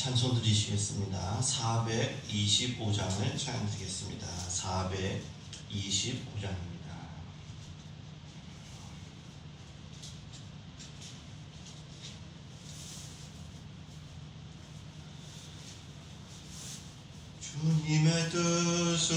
찬송 드리시겠습니다. 425장을 찬양 드리겠습니다. 425장입니다. 주님의 뜻을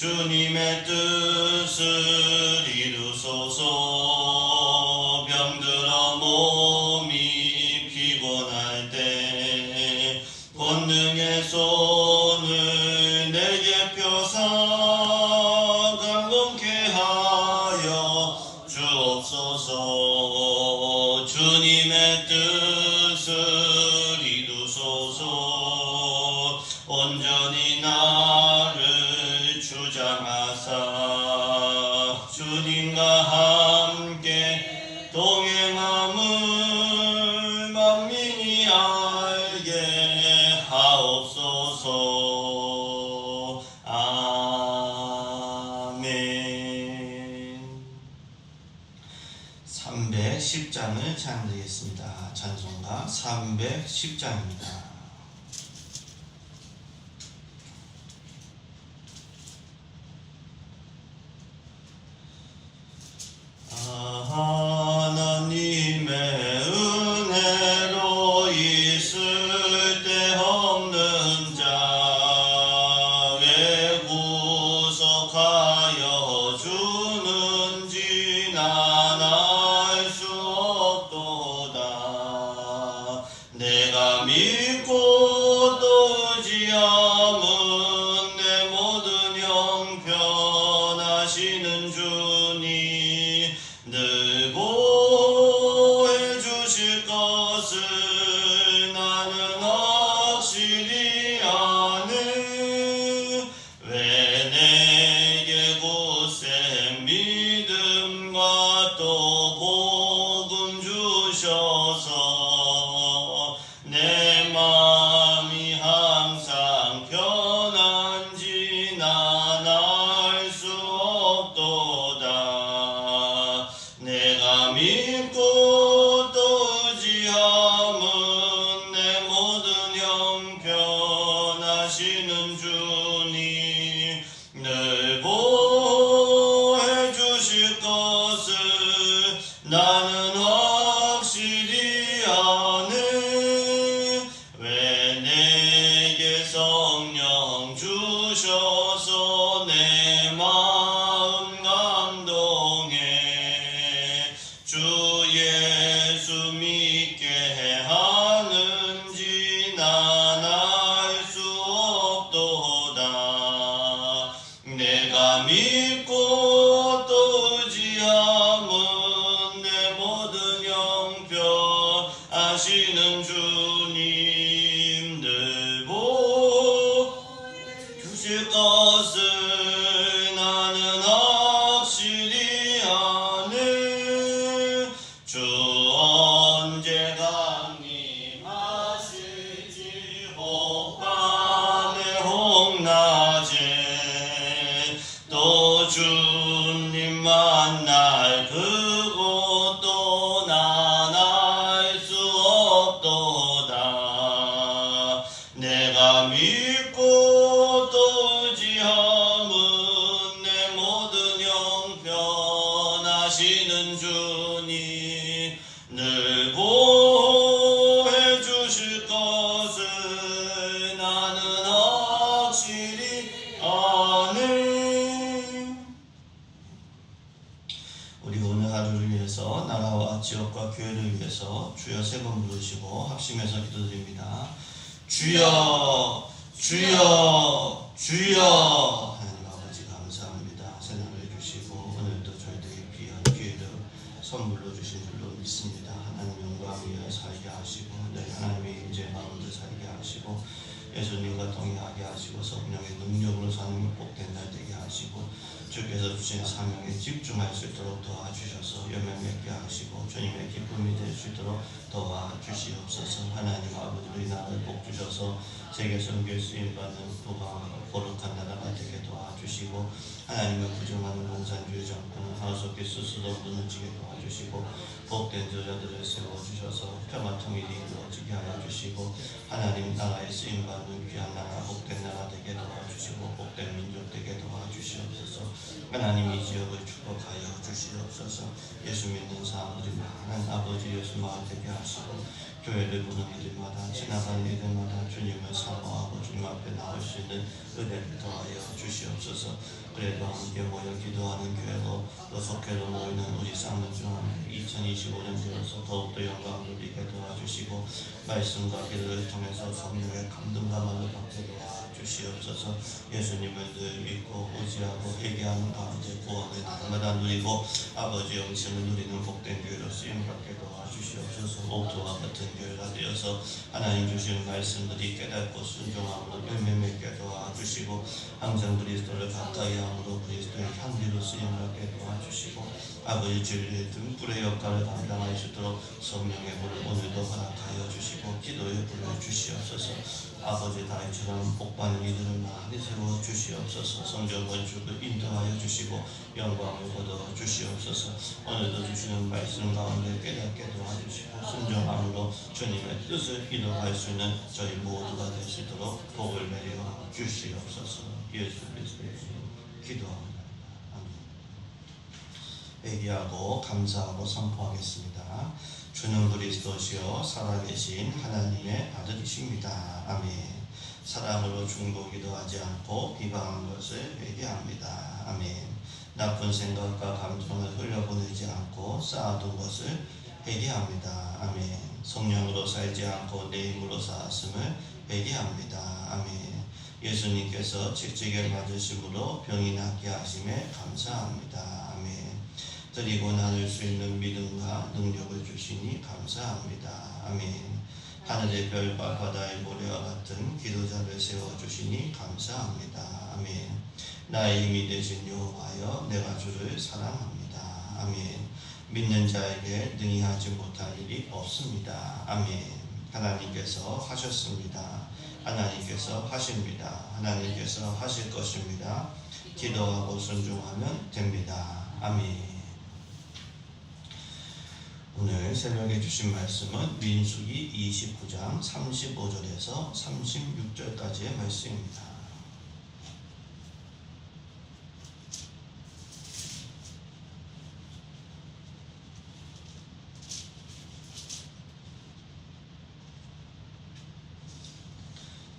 주님의 뜻을 10장입니다. to 세 번 부르시고 합심해서 기도드립니다. 주여, 주여, 주여. 하나님 아버지 감사합니다. 새날을 주시고 오늘도 저희들이 귀한 기회를 선물로 주신 줄로 믿습니다. 하나님 영광 위에 살게 하시고 늘 하나님의 임재 가운데 살게 하시고 예수님과 동의하게 하시고 성령의 능력으로 사는 복된 날 되게 하시고 주께서 주신 사명에 집중할 수 있도록 도와주셔서 열매 맺게 하시고 주님의 기쁨이 될 수 있도록 도와주시옵소서. 하나님 아버지 우리 나라를 복 주셔서 세계 선교에 쓰임받는 부강하고 거룩한 나라가 되게 도와주시고 하나님의 부정하는 공산주의 정권을 하나속에 스스로 무너지게 도와주시고 복된 저자들을 세워주셔서 평화 통일이 이루어지게 하여 주시고 하나님 나라에 쓰임받는 귀한 나라 복된 나라 되게 도와주시고 복된 민족 되게 도와주시옵소서. 하나님 이 지역을 축복하여 주시옵소서. 예수 믿는 사람들이 많은 아버지 예수 마을 되게 하시고 교회를 보는 이들마다 지나가는 이들마다 주님을 사모하고 주님 앞에 나올 수 있는 은혜를 더하여 주시옵소서. 그래도 함께 모여 기도하는 교회로 또 속회로 모이는 우리 쌍문중 2025년 들어서 더욱더 영광을 누리게 도와주시고 말씀과 기도를 통해서 성령의 주시옵소서. 예수님을 늘 믿고 의지하고 회개하는 가운데 구원을 날마다 누리고 아버지 영생을 누리는 복된 교회로 쓰임받게 도와주시옵소서. 옥토와 같은 교회가 되어서 하나님 주시는 말씀들이 깨닫고 순종함으로 열매 맺게 도와주시고 항상 그리스도를 가까이 함으로 그리스도의 향기로 쓰임받게 도와주시고 아버지 진리의 등불의 역할을 감당할 수 있도록 성령의 불을 오늘도 허락하여 주시고 기도의 불을 주시옵소서. 아버지 다이처럼 복받는 이들을 많이 세워 주시옵소서. 성전 건축을 인도하여 주시고 영광을 거둬 주시옵소서. 오늘도 주시는 말씀 가운데 깨닫게 도와주시고 순종함으로 주님의 뜻을 이루어갈 수 있는 저희 모두가 될 수 있도록 복을 내려 주시옵소서. 예수 그리스도의 기도합니다 회개하고 감사하고 선포하겠습니다. 주는 그리스도시요 살아계신 하나님의 아들이십니다. 아멘. 사랑으로 중보기도 하지 않고 비방한 것을 회개합니다. 아멘. 나쁜 생각과 감정을 흘려보내지 않고 쌓아둔 것을 회개합니다. 아멘. 성령으로 살지 않고 내 힘으로 쌓았음을 회개합니다. 아멘. 예수님께서 직직에 맞으심으로 병이 낫게 하심에 감사합니다. 아멘. 드리고 나눌 수 있는 믿음과 능력을 주시니 감사합니다. 아멘. 하늘의 별과 바다의 모래와 같은 기도자를 세워주시니 감사합니다. 아멘. 나의 힘이 되신 여호와여 내가 주를 사랑합니다. 아멘. 믿는 자에게 능히 하지 못할 일이 없습니다. 아멘. 하나님께서 하셨습니다. 하나님께서 하십니다. 하나님께서 하실 것입니다. 기도하고 순종하면 됩니다. 아멘. 오늘 새벽에 주신 말씀은 민수기 29장 35절에서 36절까지의 말씀입니다.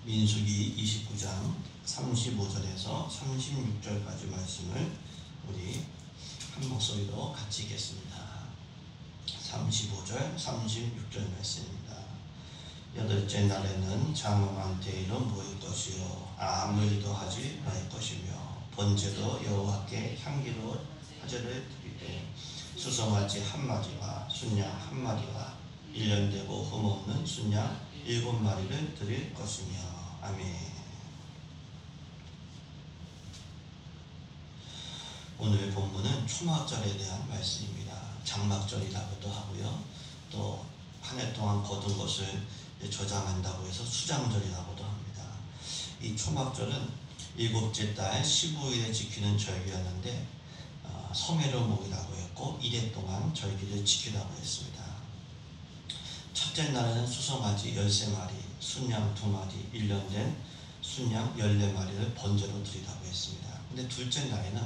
민수기 29장 35절에서 36절까지 말씀을 우리 한 목소리로 같이 읽겠습니다. 35절, 36절 말씀입니다. 여덟째 날에는 장엄한 대로 모일 것이요 아무 일도 하지 말 것이며 번제도 여호와께 향기로 화제를 드리되 수송아지 한 마리와 순양 한 마리와 일년되고 흠없는 순양 일곱 마리를 드릴 것이며 아멘. 오늘 본문은 초막절에 대한 말씀입니다. 장막절이라고도 하고요. 또 한 해 동안 거둔 것을 저장한다고 해서 수장절이라고도 합니다. 이 초막절은 일곱째 달 15일에 지키는 절기였는데 어, 성회를 모이라고 했고 이래 동안 절기를 지키라고 했습니다. 첫째 날에는 수송아지 13마리, 순양 2마리, 1년 된 순양 14마리를 번제로 드리라고 했습니다. 근데 둘째 날에는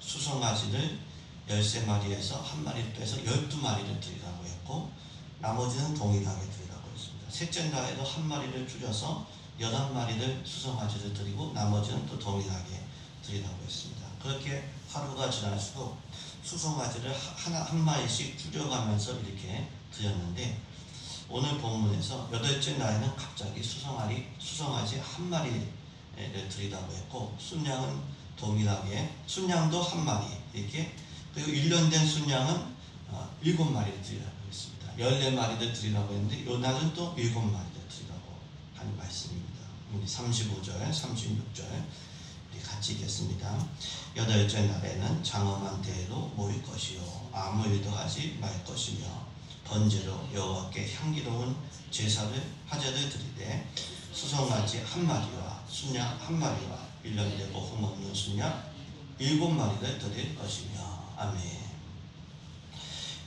수송아지를 13마리에서 한 마리를 빼서 12마리를 드리라고 했고 나머지는 동일하게 드리라고 했습니다. 셋째 날에도 한 마리를 줄여서 11마리를 수송아지를 드리고 나머지는 또 동일하게 드리라고 했습니다. 그렇게 하루가 지날수록 수송아지를 하나 한 마리씩 줄여가면서 이렇게 드렸는데 오늘 본문에서 여덟째 날에는 갑자기 수송아리 수송아지 한 마리를 드리라고 했고 순양은 동일하게 순양도 한 마리 이렇게 그리고 1년 된 순양은 어, 일곱 마리를 드리라고 했습니다. 14마리를 드리라고 했는데 요 날은 또 7마리를 드리라고 하는 말씀입니다. 우리 35절, 36절 우리 같이 읽겠습니다. 여덟째 날에는 장엄한 대로 모일 것이요 아무 일도 하지 말 것이며 번제로 여호와께 향기로운 제사를 화제를 드리되 수송아지 한 마리와 순양 한 마리와 일년 되고 흠없는 순양 일곱 마리를 드릴 것이며 아멘.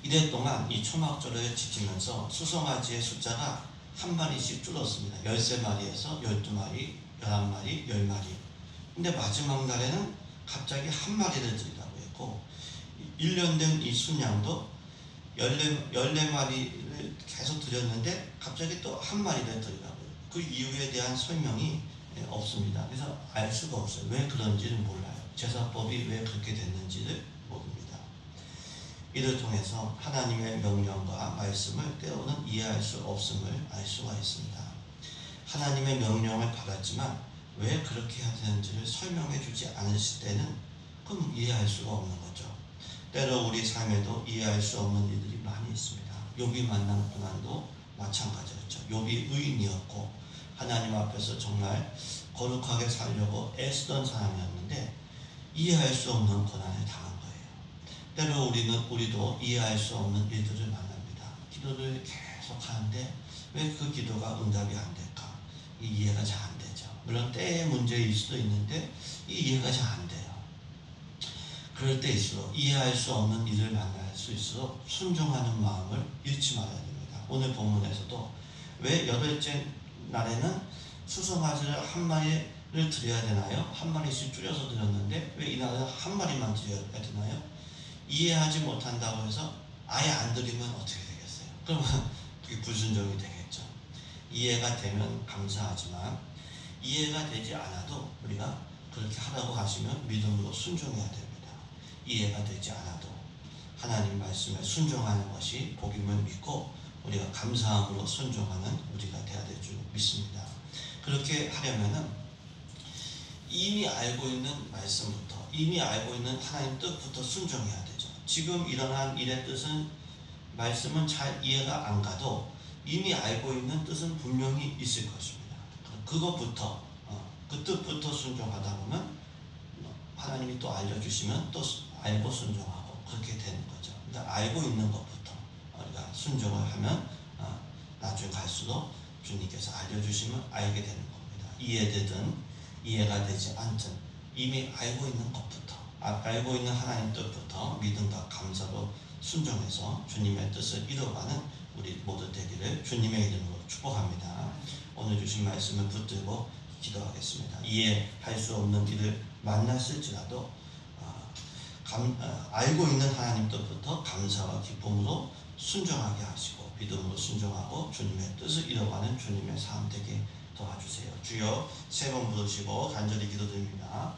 이래 동안 이 초막절을 지키면서 수송아지의 숫자가 한 마리씩 줄었습니다. 13마리에서 12마리, 11마리, 10마리. 근데 마지막 날에는 갑자기 한 마리를 드리라고 했고 1년 된 이 순양도 14, 14마리를 계속 드렸는데 갑자기 또 한 마리를 드리라고. 그 이유에 대한 설명이 예, 없습니다. 그래서 알 수가 없어요. 왜 그런지를 몰라요. 제사법이 왜 그렇게 됐는지를. 이를 통해서 하나님의 명령과 말씀을 때로는 이해할 수 없음을 알 수가 있습니다. 하나님의 명령을 받았지만 왜 그렇게 해야 되는지를 설명해 주지 않으실 때는 그럼 이해할 수가 없는 거죠. 때로 우리 삶에도 이해할 수 없는 일들이 많이 있습니다. 욥이 만난 고난도 마찬가지였죠. 욥이 의인이었고 하나님 앞에서 정말 거룩하게 살려고 애쓰던 사람이었는데 이해할 수 없는 고난을 당한. 때로 우리는 우리도 이해할 수 없는 일들을 만납니다. 기도를 계속 하는데 왜 그 기도가 응답이 안 될까? 이 이해가 잘 안 되죠. 물론 때의 문제일 수도 있는데 이 이해가 잘 안 돼요. 그럴 때일수록 이해할 수 없는 일을 만날 수 있도록 순종하는 마음을 잃지 말아야 됩니다. 오늘 본문에서도 왜 여덟째 날에는 수송아지를 한 마리를 드려야 되나요? 한 마리씩 줄여서 드렸는데 왜 이 날은 한 마리만 드려야 되나요? 이해하지 못한다고 해서 아예 안 드리면 어떻게 되겠어요? 그러면 그게 불순종이 되겠죠. 이해가 되면 감사하지만 이해가 되지 않아도 우리가 그렇게 하라고 하시면 믿음으로 순종해야 됩니다. 이해가 되지 않아도 하나님 말씀에 순종하는 것이 복임을 믿고 우리가 감사함으로 순종하는 우리가 되어야 될 줄 믿습니다. 그렇게 하려면은 이미 알고 있는 말씀부터 이미 알고 있는 하나님 뜻부터 순종해야 되죠. 지금 일어난 일의 뜻은 말씀은 잘 이해가 안 가도 이미 알고 있는 뜻은 분명히 있을 것입니다. 그것부터 어, 그 뜻부터 순종하다 보면 하나님이 또 알려주시면 또 알고 순종하고 그렇게 되는 거죠. 그러니까 알고 있는 것부터 우리가 순종을 하면 어, 나중에 갈수록 주님께서 알려주시면 알게 되는 겁니다. 이해되든 이해가 되지 않든 이미 알고 있는 것부터 아, 알고 있는 하나님 뜻부터 믿음과 감사로 순종해서 주님의 뜻을 이뤄가는 우리 모두 되기를 주님의 이름으로 축복합니다. 오늘 주신 말씀을 붙들고 기도하겠습니다. 이해할 수 없는 일을 만났을지라도 어, 감, 어, 알고 있는 하나님 뜻부터 감사와 기쁨으로 순종하게 하시고 믿음으로 순종하고 주님의 뜻을 이뤄가는 주님의 삶 되게 도와주세요. 주여 세 번 부르시고 간절히 기도드립니다.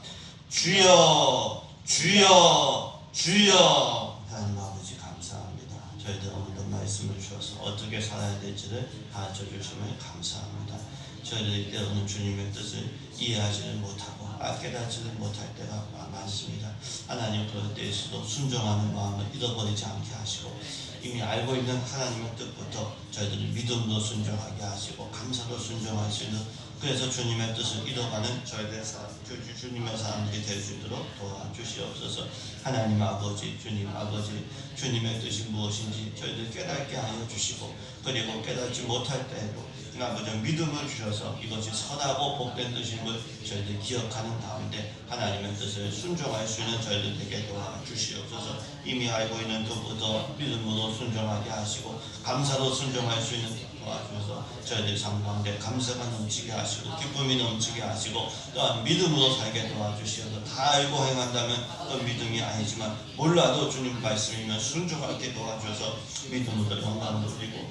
주여 주여 주여 하나님 아버지 감사합니다. 저희들 오늘도 말씀을 주셔서 어떻게 살아야 될지를 가르쳐 주심을 감사합니다. 저희들이 때로는 주님의 뜻을 이해하지를 못하고 아, 깨닫지를 못할 때가 많습니다. 하나님 그럴 때일수록 순종하는 마음을 잃어버리지 않게 하시고 이미 알고 있는 하나님의 뜻부터 저희들을 믿음으로 순종하게 하시고 감사로 순종할 수 있는 그래서 주님의 뜻을 이뤄가는 저희들의 사람, 주, 주님의 사람들이 될 수 있도록 도와주시옵소서. 하나님 아버지, 주님 아버지, 주님의 뜻이 무엇인지 저희들 깨닫게 하여 주시고 그리고 깨닫지 못할 때에도 아버지 믿음을 주셔서 이것이 선하고 복된 뜻임을 저희들 기억하는 가운데 하나님의 뜻을 순종할 수 있는 저희들 되게 도와주시옵소서. 이미 알고 있는 뜻부터 믿음으로 순종하게 하시고 감사로 순종할 수 있는 도와주셔서 저희들 삶 가운데 감사가 넘치게 하시고 기쁨이 넘치게 하시고 또한 믿음으로 살게 도와주시어서 다 알고 행한다면 또 믿음이 아니지만 몰라도 주님 말씀이면 순종하게 도와주셔서 믿음으로 영광을 돌리고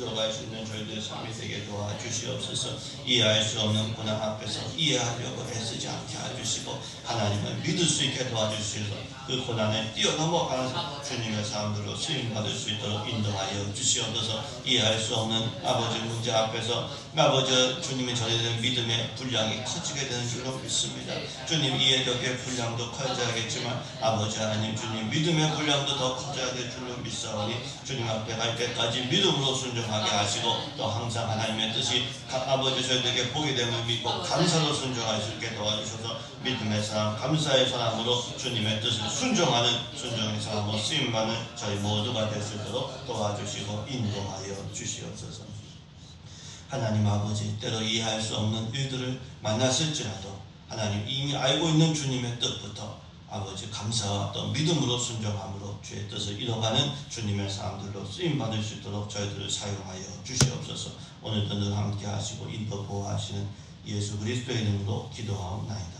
이뤄갈 수 있는 저희들의 삶이 되게 도와주시옵소서. 이해할 수 없는 고난 앞에서 이해하려고 애쓰지 않게 해주시고 하나님을 믿을 수 있게 도와주시옵소서 그 고난에 뛰어넘어가는 주님의 사람들로 쓰임받을 수 있도록 인도하여 주시옵소서 이해할 수 없는 아버지 문제 앞에서 아버지 주님의 저희들 믿음의 분량이 커지게 되는 줄로 믿습니다. 주님 이해 덕의 분량도 커져야겠지만 아버지 하나님 주님 믿음의 분량도 더 커져야 될 줄로 믿사오니 주님 앞에 갈 때까지 믿음으로 순종하게 하시고 또 항상 하나님의 뜻이 가- 아버지 저희들에게 보게 됨을 믿고 감사로 순종할 수 있게 도와주셔서 믿음의 사람 감사의 사람으로 주님의 뜻을 순종하는 순종의 사람으로 쓰임받는 저희 모두가 될 수 있도록 도와주시고 인도하여 주시옵소서. 하나님 아버지 때로 이해할 수 없는 일들을 만났을지라도 하나님 이미 알고 있는 주님의 뜻부터 아버지 감사와 또 믿음으로 순종함으로 주의 뜻을 이뤄가는 주님의 사람들로 쓰임 받을 수 있도록 저희들을 사용하여 주시옵소서. 오늘도 늘 함께 하시고 인도 보호하시는 예수 그리스도의 이름으로 기도하옵나이다.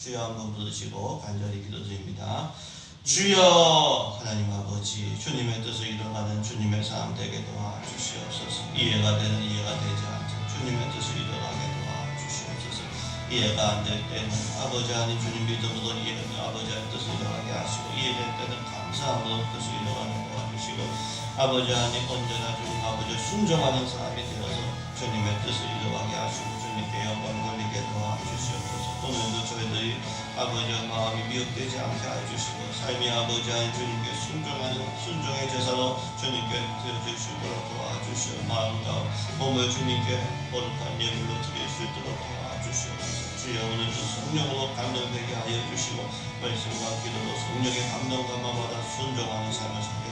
주여 한번 부르시고 간절히 기도드립니다. 주여 하나님 아버지 주님의 뜻을 이뤄가는 주님의 사람 되게 도와주시옵소서 이해가 되는 이해가 되지 않는 주님의 뜻을 이뤄가게 도와주시옵소서 이해가 안 될 때는 아버지 하나님 주님 믿음으로 이해하며 아버지 하나님 뜻을 이뤄가게 하시고 이해될 때는 감사함으로 뜻을 이뤄가게 도와주시고 아버지 하나님 언제나 주님 아버지 순종하는 사람이 되어서 주님의 뜻을 이뤄가게 하시고 주님께 영광 돌리게 도와주시옵소서. 오늘도 저희들이 아버지의 마음이 미혹되지 않게 해주시고 삶이 아버지 하나님 주님께 순종하는 순종의 제사로 주님께 드려주시도록 도와주시오 마음과 몸을 주님께 거룩한 예물로 드릴 수 있도록 도와주시옵소서. 주여 오늘도 성령으로 감동되게 하여 주시고 말씀과 기도로 성령의 감동감마다 순종하는 삶을 살